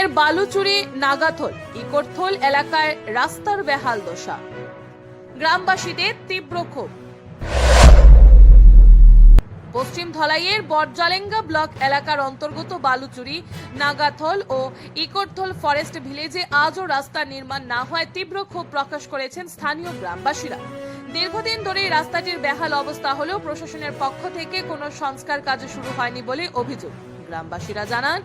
ফের বালুচুরি, নাগাথল, ইকরথল এলাকায় রাস্তার বেহাল দশা। গ্রামবাসীদের তীব্র ক্ষোভ। পশ্চিম ধলাইয়ের বটজালেঙ্গা ব্লক এলাকার অন্তর্গত বালুচুরি, নাগাথল ও ইকরথল ফরেস্ট ভিলেজে আজও রাস্তা নির্মাণ না হওয়ায় তীব্র ক্ষোভ প্রকাশ করেছেন স্থানীয় গ্রামবাসীরা। দীর্ঘদিন ধরে রাস্তাটির বেহাল অবস্থা হলেও প্রশাসনের পক্ষ থেকে কোনো সংস্কার কাজ শুরু হয়নি বলে অভিযোগ। গ্রামবাসীরা জানান,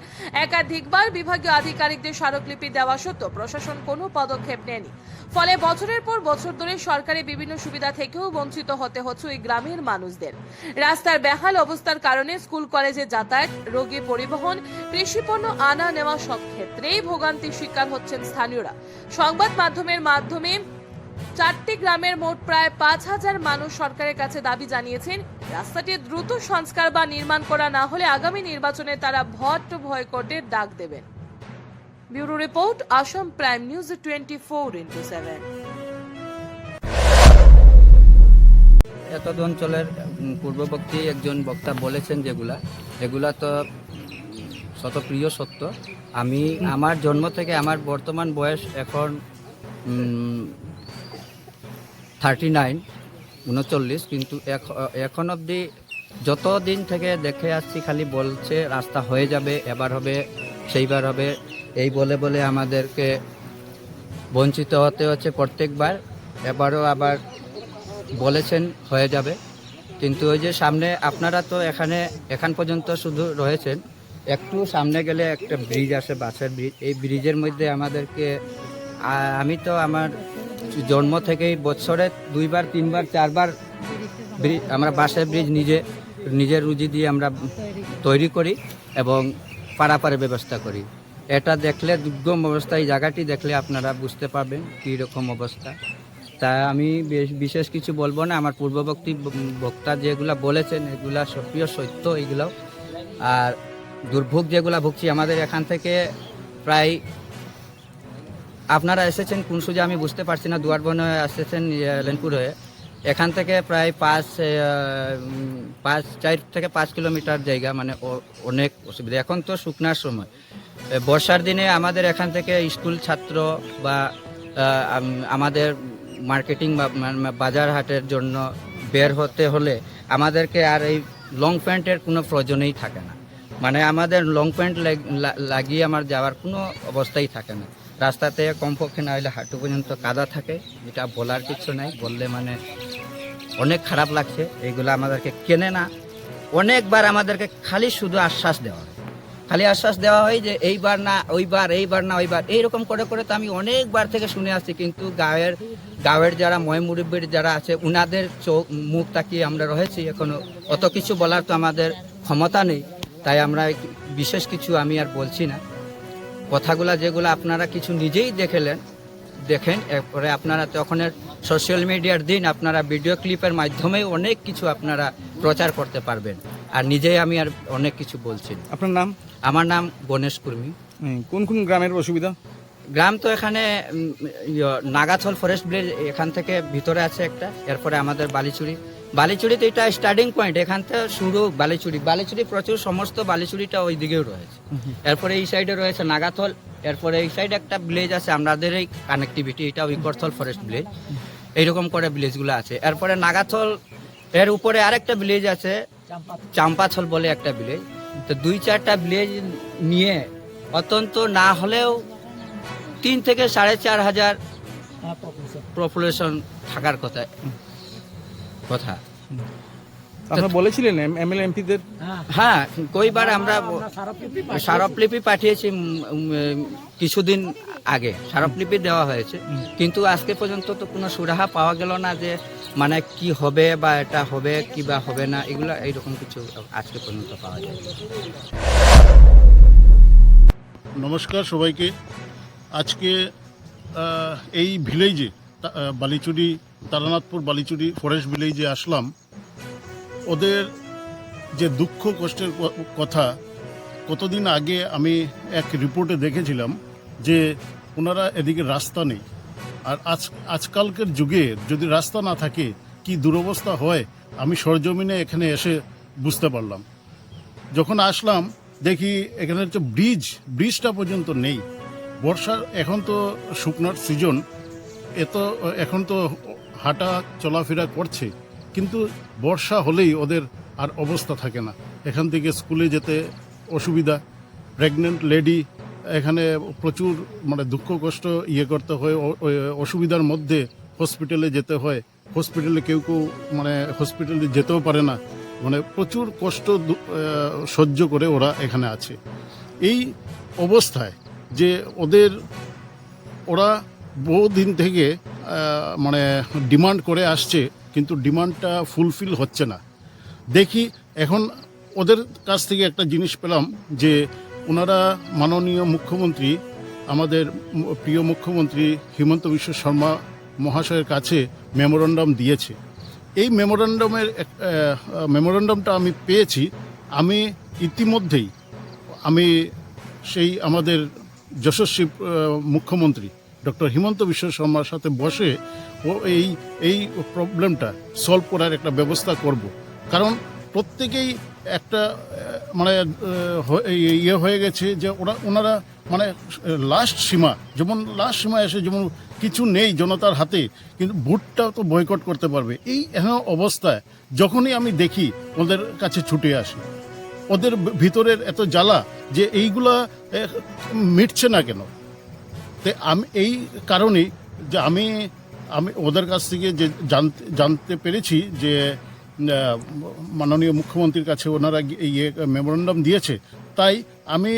একাধিকবার বিভাগীয় আধিকারিকদের স্মারকলিপি দেওয়া সত্ত্বেও প্রশাসন কোনো পদক্ষেপ নেয়নি। ফলে বছরের পর বছর ধরে সরকারি বিভিন্ন সুবিধা থেকেও বঞ্চিত হতে হচ্ছে ওই গ্রামের মানুষদের। রাস্তার বেহাল অবস্থার কারণে স্কুল, কলেজে যাতায়াত, রোগী পরিবহন কৃষিপণ্য আনা নেওয়া সব ক্ষেত্রেই ভোগান্তির শিকার হচ্ছেন স্থানীয়রা। সংবাদ মাধ্যমের মাধ্যমে চারটি গ্রামের মোট প্রায় পাঁচ হাজার মানুষ সরকারের কাছে দাবি জানিয়েছেন, রাস্তাটি দ্রুত সংস্কার বা নির্মাণ করা না হলে আগামী নির্বাচনে তারা ভোট ভয়কটের ডাক দেবেন। Bureau report, Assam prime news twenty four into seven. এতদ অঞ্চলের পূর্ববর্তী একজন বক্তা বলেছেন যেগুলা এগুলা তো শতপ্রিয় সত্য। আমি, আমার জন্ম থেকে আমার বর্তমান বয়স এখন থার্টি নাইন, উনচল্লিশ, কিন্তু এখ- এখন অবধি যত দিন থেকে দেখে আসছি, খালি বলছে রাস্তা হয়ে যাবে, এবার হবে, সেইবার হবে, এই বলে বলে আমাদেরকে বঞ্চিত হতে হচ্ছে প্রত্যেকবার, এবারও আবার বলেছেন হয়ে যাবে। কিন্তু ওই যে সামনে আপনারা তো এখানে, এখান পর্যন্ত শুধু রয়েছেন, একটু সামনে গেলে একটা ব্রিজ আছে বাসের ব্রিজ, এই ব্রিজের মধ্যে আমাদেরকে আমি তো আমার জন্ম থেকেই বছরে দুইবার, তিনবার, চারবার আমরা বাসের ব্রিজ নিজে, নিজের রুজি দিয়ে আমরা তৈরি করি এবং পারাপারে ব্যবস্থা করি। এটা দেখলে দুর্গম অবস্থা, এই জায়গাটি দেখলে আপনারা বুঝতে পারবেন কী রকম অবস্থা। তা আমি বেশ- বিশেষ কিছু বলব না, আমার পূর্ববর্তী বক্তা যেগুলা বলেছেন, এগুলা সক্রিয় সত্য এগুলো আর দুর্ভোগ যেগুলা ভুগছি, আমাদের এখান থেকে প্রায় আপনারা এসেছেন কোন সুজে আমি বুঝতে পারছি না দুয়ারবন হয়ে এসেছেন লেনপুর হয়ে। এখান থেকে প্রায় পাঁচ পাঁচ, চার থেকে পাঁচ কিলোমিটার জায়গা মানে অনেক অসুবিধা। এখন তো শুকনার সময়। বর্ষার দিনে আমাদের এখান থেকে স্কুল ছাত্র বা আমাদের মার্কেটিং বা বাজার হাটের জন্য বের হতে হলে আমাদেরকে আর এই লং প্যান্টের কোনো প্রয়োজনেই থাকে না। মানে আমাদের লং প্যান্ট লাগিয়ে আমার যাওয়ার কোনো অবস্থাই থাকে না। রাস্তাতে কমপক্ষে না হলে হাঁটু পর্যন্ত কাদা থাকে এটা বলার কিছু নাই, বললে মানে অনেক খারাপ লাগছে। এইগুলো আমাদেরকে কেনে না। অনেকবার আমাদেরকে খালি শুধু আশ্বাস দেওয়া খালি আশ্বাস দেওয়া হয় যে এইবার না, ওইবার, এইবার না, ওইবার। এইরকম করে করে তো আমি অনেকবার থেকে শুনে আসছি, কিন্তু গাঁয়ের গাঁয়ের যারা ময়মুরব্বীর যারা আছে, উনাদের চোখ, মুখ তাকিয়ে আমরা রয়েছি এখনও। অত কিছু বলার তো আমাদের ক্ষমতা নেই। তাই আমরা বিশেষ কিছু আমি আর বলছি না। কথাগুলা যেগুলো আপনারা কিছু নিজেই দেখেলেন দেখেন এরপরে আপনারা তখন সোশ্যাল মিডিয়ার দিন আপনারা ভিডিও ক্লিপের মাধ্যমে অনেক কিছু আপনারা প্রচার করতে পারবেন। আর নিজেই আমি আর অনেক কিছু বলছি আপনার নাম? আমার নাম গণেশ কুর্মী। হুম, কোন কোন গ্রামের অসুবিধা? গ্রাম তো এখানে ইয়ে, নাগাছল ফরেস্ট ভিলেজ এখান থেকে ভিতরে আছে একটা এরপরে আমাদের বালিচুরি। বালিচুরি তো এটা স্টার্টিং পয়েন্ট এখান থেকে শুরু বালিচুরি বালিচুরি প্রচুর সমস্ত বালিচুরিটা ওই দিকেও রয়েছে। এরপরে এই সাইডে রয়েছে নাগাথল এরপরে এই সাইডে একটা ভিলেজ আছে আমাদের এই কানেক্টিভিটি এটা উইকরথল ফরেস্ট ভিলেজ এইরকম করে ভিলেজগুলো আছে। এরপরে নাগাথল এর উপরে আরেকটা ভিলেজ আছে চাম্পাছল বলে একটা ভিলেজ তো দুই চারটা ভিলেজ নিয়ে অত্যন্ত না হলেও তিন থেকে সাড়ে চার হাজার পপুলেশন থাকার কথা। কথা। আপনারা বলেছিলেন এমএলএ এমপিদের হ্যাঁ কইবার আমরা স্মারকলিপি পাঠিয়েছি কিছুদিন আগে। স্মারকলিপি দেওয়া হয়েছে। কিন্তু আজকে পর্যন্ত তো কোনো সুরাহা পাওয়া গেল না যে মানে কি হবে বা এটা হবে কি বা হবে না এগুলো এইরকম কিছু আজকে পর্যন্ত পাওয়া যায় নমস্কার সবাইকে। আজকে এই ভিলেজে বালিচুরি, তারানাথপুর বালিচুরি ফরেস্ট ভিলেজে আসলাম। ওদের যে দুঃখ কষ্টের কথা, কতদিন আগে আমি এক রিপোর্টে দেখেছিলাম যে ওনারা এদিকে রাস্তা নেই। আর আজ, আজকালকার যুগে যদি রাস্তা না থাকে, কি দুরবস্থা হয়, আমি সরজমিনে এখানে এসে বুঝতে পারলাম। যখন আসলাম, দেখি এখানে হচ্ছে ব্রিজ, ব্রিজটা পর্যন্ত নেই। বর্ষার এখন তো শুকনার সিজন এ তো, এখন তো হাঁটা চলাফেরা করছে, কিন্তু বর্ষা হলেই ওদের আর অবস্থা থাকে না। এখান থেকে স্কুলে যেতে অসুবিধা, প্রেগনেন্ট লেডি, এখানে প্রচুর মানে দুঃখ কষ্ট ইয়ে করতে হয় অসুবিধার মধ্যে হসপিটালে যেতে হয়। হসপিটালে কেউ কেউ মানে হসপিটালে যেতেও পারে না। মানে প্রচুর কষ্ট সহ্য করে ওরা এখানে আছে। এই অবস্থায় যে ওদের, ওরা বহুদিন থেকে মানে ডিমান্ড করে আসছে, কিন্তু ডিমান্ডটা ফুলফিল হচ্ছে না। দেখি, এখন ওদের কাছ থেকে একটা জিনিস পেলাম যে, ওনারা মাননীয় মুখ্যমন্ত্রী, আমাদের প্রিয় মুখ্যমন্ত্রী হিমন্ত বিশ্ব শর্মা মহাশয়ের কাছে মেমোরান্ডাম দিয়েছে। এই মেমোরান্ডামের মেমোরান্ডামটা আমি পেয়েছি, আমি ইতিমধ্যেই, আমি সেই আমাদের যশস্বী মুখ্যমন্ত্রী ডক্টর হিমন্ত বিশ্ব শর্মার সাথে বসে ও এই এই প্রবলেমটা সলভ করার একটা ব্যবস্থা করব। কারণ প্রত্যেকেই একটা মানে ইয়ে হয়ে গেছে যে ওরা, ওনারা মানে লাস্ট সীমা, যেমন লাস্ট সীমা এসে যেমন কিছু নেই জনতার হাতে, কিন্তু ভোটটা তো বয়কট করতে পারবে। এই এমন অবস্থায় যখনই আমি দেখি ওদের কাছে ছুটে আসি, ওদের ভিতরের এত জ্বালা যে এইগুলা মিটছে না কেন? তো আমি এই কারণেই যে আমি আমি ওদের কাছ থেকে যে জানতে জানতে পেরেছি যে মাননীয় মুখ্যমন্ত্রীর কাছে ওনারা ইয়ে মেমোরান্ডাম দিয়েছে তাই আমি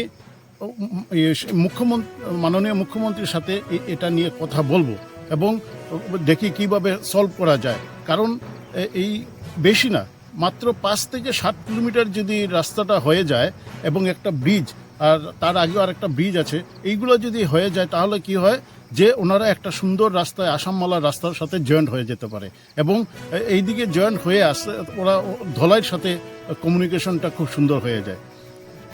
ইয়ে, মুখ্যমন্ত্রী মাননীয় মুখ্যমন্ত্রীর সাথে এটা নিয়ে কথা বলব এবং দেখি কীভাবে সলভ করা যায়। কারণ এই বেশি না মাত্র পাঁচ থেকে সাত কিলোমিটার যদি রাস্তাটা হয়ে যায় এবং একটা ব্রিজ আর তার আগেও আর একটা ব্রিজ আছে। এইগুলো যদি হয়ে যায়, তাহলে কি হয়? যে ওনারা একটা সুন্দর রাস্তায় আসামমালা রাস্তার সাথে জয়েন্ট হয়ে যেতে পারে। এবং এ- এইদিকে জয়েন্ট হয়ে আসতে, ওরা ধলাইয়ের সাথে কমিউনিকেশনটা খুব সুন্দর হয়ে যায়।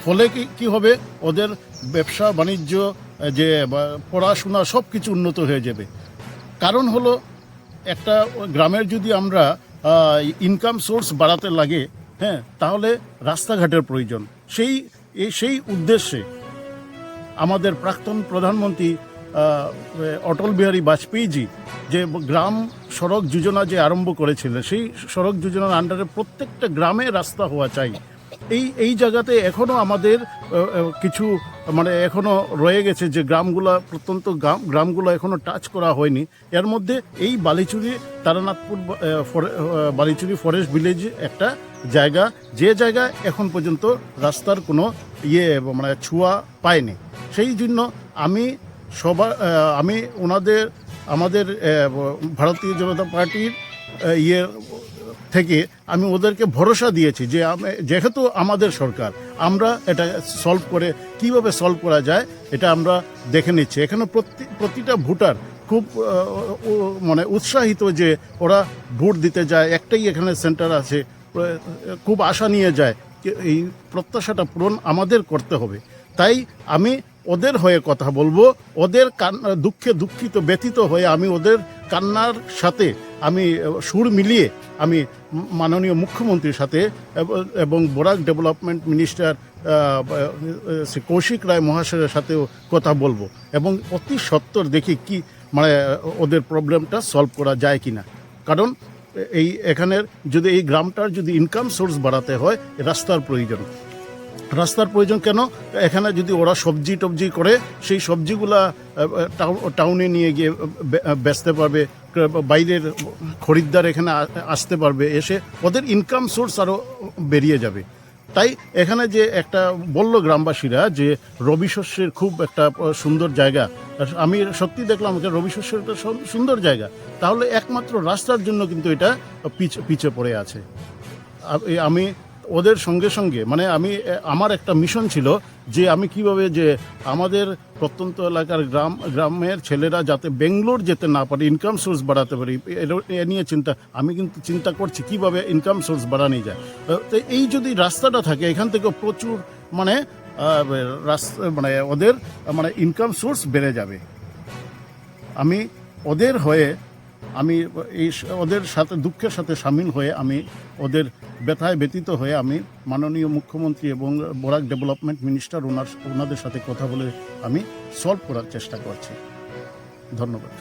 ফলে কি কি হবে? ওদের ব্যবসা, বাণিজ্য, যে পড়াশোনা সব কিছু উন্নত হয়ে যাবে। কারণ হলো, একটা গ্রামের যদি আমরা ইনকাম সোর্স বাড়াতে লাগে হ্যাঁ তাহলে রাস্তাঘাটের প্রয়োজন। সেই এই সেই উদ্দেশ্যে আমাদের প্রাক্তন প্রধানমন্ত্রী অটল বিহারী বাজপেয়ীজি যে গ্রাম সড়ক যোজনা যে আরম্ভ করেছিলেন, সেই সড়ক যোজনার আন্ডারে প্রত্যেকটা গ্রামে রাস্তা হওয়া চাই। এই এই জায়গাতে এখনও আমাদের কিছু মানে এখনও রয়ে গেছে যে গ্রামগুলা, প্রত্যন্ত গ্রাম, গ্রামগুলো এখনও টাচ করা হয়নি। এর মধ্যে এই বালিচুরি, তারানাথপুর বালিচুরি ফরেস্ট ভিলেজ একটা জায়গা। যে জায়গায় এখন পর্যন্ত রাস্তার কোনো ইয়ে মানে ছোঁয়া পায়নি। সেই জন্য আমি সবার আমি ওনাদের, আমাদের ভারতীয় জনতা পার্টির ইয়ে থেকে আমি ওদেরকে ভরসা দিয়েছি যে আমি- যেহেতু আমাদের সরকার, আমরা এটা সলভ করে কীভাবে সলভ করা যায়, এটা আমরা দেখে নিচ্ছি। এখানে প্রতি, প্রতিটা ভোটার খুব মানে উৎসাহিত যে ওরা ভোট দিতে যায়, একটাই এখানে সেন্টার আছে খুব আশা নিয়ে যায় এই প্রত্যাশাটা পূরণ আমাদের করতে হবে। তাই আমি ওদের হয়ে কথা বলব, ওদের কান্না দুঃখে দুঃখিত ব্যথিত হয়ে আমি ওদের কান্নার সাথে আমি, সুর মিলিয়ে আমি মাননীয় মুখ্যমন্ত্রীর সাথে এবং বরাক ডেভেলপমেন্ট মিনিস্টার শ্রী কৌশিক রায় মহাশয়ের সাথেও কথা বলব এবং অতি সত্তর দেখি কি মানে ওদের প্রবলেমটা সলভ করা যায় কিনা। কারণ, এই, এখানের যদি এই গ্রামটার যদি ইনকাম সোর্স বাড়াতে হয়, রাস্তার প্রয়োজন। রাস্তার প্রয়োজন কেন? এখানে যদি ওরা সবজি টবজি করে, সেই সবজিগুলা টাউনে নিয়ে গিয়ে বেচতে পারবে বাইরের খরিদ্দার এখানে আসতে পারবে, এসে ওদের ইনকাম সোর্স আরও বেরিয়ে যাবে। তাই এখানে যে একটা বলল গ্রামবাসীরা যে রবি শস্যের খুব একটা সুন্দর জায়গা আমি সত্যি দেখলাম যে রবি শস্যের একটা সুন্দর জায়গা, তাহলে একমাত্র রাস্তার জন্য কিন্তু এটা পিছ, পিছে পড়ে আছে। আমি ওদের সঙ্গে সঙ্গে মানে আমি আমার একটা মিশন ছিল যে আমি কীভাবে যে আমাদের প্রত্যন্ত এলাকার গ্রাম, গ্রামের ছেলেরা যাতে বেঙ্গলোর যেতে না পারে ইনকাম সোর্স বাড়াতে পারি, এ- নিয়ে চিন্তা, আমি কিন্তু চিন্তা করছি কীভাবে ইনকাম সোর্স বাড়ানো যায়। তো এই যদি রাস্তাটা থাকে, এখান থেকে প্রচুর মানে রাস্তা মানে ওদের মানে ইনকাম সোর্স বেড়ে যাবে। আমি ওদের হয়ে আমি এই ওদের সাথে, দুঃখের সাথে সামিল হয়ে আমি ওদের ব্যথায় ব্যতীত হয়ে আমি মাননীয় মুখ্যমন্ত্রী এবং বরাক ডেভেলপমেন্ট মিনিস্টার ওনার, ওনাদের সাথে কথা বলে আমি সলভ করার চেষ্টা করছি। ধন্যবাদ।